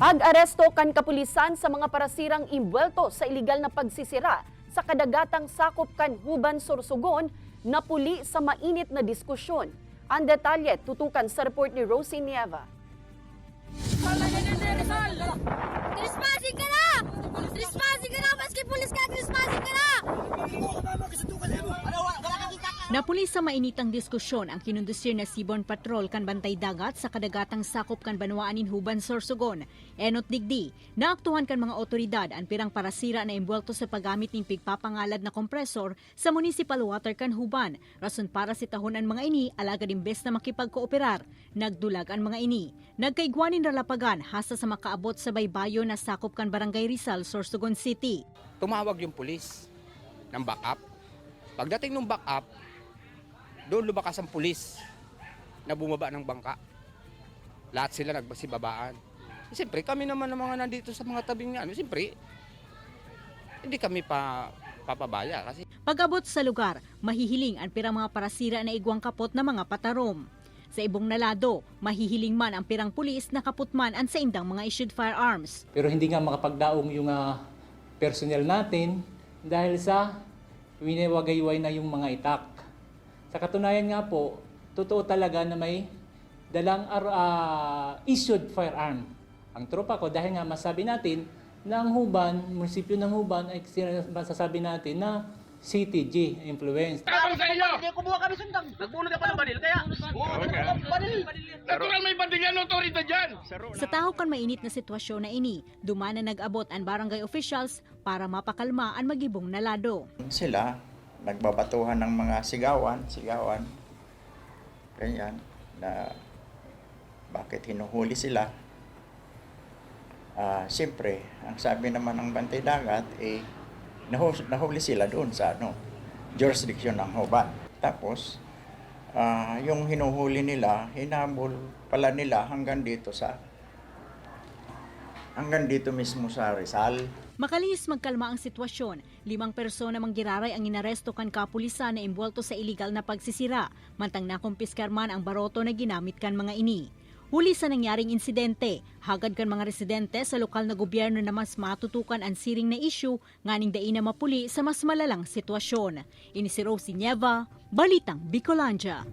Pag-aresto kan kapulisan sa mga parasirang imbwelto sa iligal na pagsisira sa kadagatang sakop kan Huban Sorsogon na puli sa mainit na diskusyon. Ang detalye tutukan sa report ni Rosie Nieva. Trespassing Napuli sa mainitang diskusyon ang kinundusir na Seaborne Patrol kan Bantay Dagat sa kadagatang sakop kan Banwaanin Huban Sorsogon. Enot digdi, naaktuhan kan mga otoridad ang pirang parasira na imbwelto sa paggamit ng pigpapangalad na kompresor sa municipal water kan Huban. Rason para si tahonan mga ini alagad imbes na makipagkooperar. Nagdulag ang mga ini. Nagkaigwanin ralapagan hasta sa makaabot sa baybayo na sakop kan Barangay Rizal, Sorsogon City. tumawag yung pulis ng backup. Pagdating ng backup, doon lumakas ang pulis na bumaba ng bangka. Lahat sila nagbasibabaan. Siyempre, kami naman ng mga nandito sa mga tabing ano, siyempre, hindi kami pa papabaya kasi Pag-abot sa lugar, mahihiling ang pirang mga parasira na igwang kapot na mga patarom. Sa ibong nalado, mahihiling man ang pirang pulis na kaputman ang sa indang mga issued firearms. Pero hindi nga makapagdaong yung ah, personnel natin dahil sa winewagayway na yung mga itak. Sa katunayan nga po, totoo talaga na may dalang ar- ah, issued firearm. Ang tropa ko dahil nga masabi natin na ang Huban, munisipyo ng Huban ay masasabi natin na CTG influence. Tapos sa inyo! Hindi kumuha kami sundang. Nagbunod pa ng baril. Kaya, baril. Natural may bandingan ng otorita dyan! Sa taho kan mainit na sitwasyon na ini, dumana nag-abot ang barangay officials para mapakalma ang magibong nalado. sila nagbabatuhan ng mga sigawan, sigawan, ganyan, na bakit hinuhuli sila. Ah, Siyempre, ang sabi naman ng Bantay Dagat, eh, nahu- nahuli sila doon sa ano, jurisdiction ng Hoban. Tapos, ah, yung hinuhuli nila, hinabol pala nila hanggang dito sa hanggang dito mismo sa Rizal. Makalihis magkalma ang sitwasyon, limang persona manggiraray ang inaresto kan kapulisan na imbwelto sa illegal na pagsisira, mantang nakumpiskar man ang baroto na ginamit kan mga ini. Huli sa nangyaring insidente, hagad kan mga residente sa lokal na gobyerno na mas matutukan ang siring na issue nganing dai na mapuli sa mas malalang sitwasyon. Ini si Nieva, Balitang Bicolandia.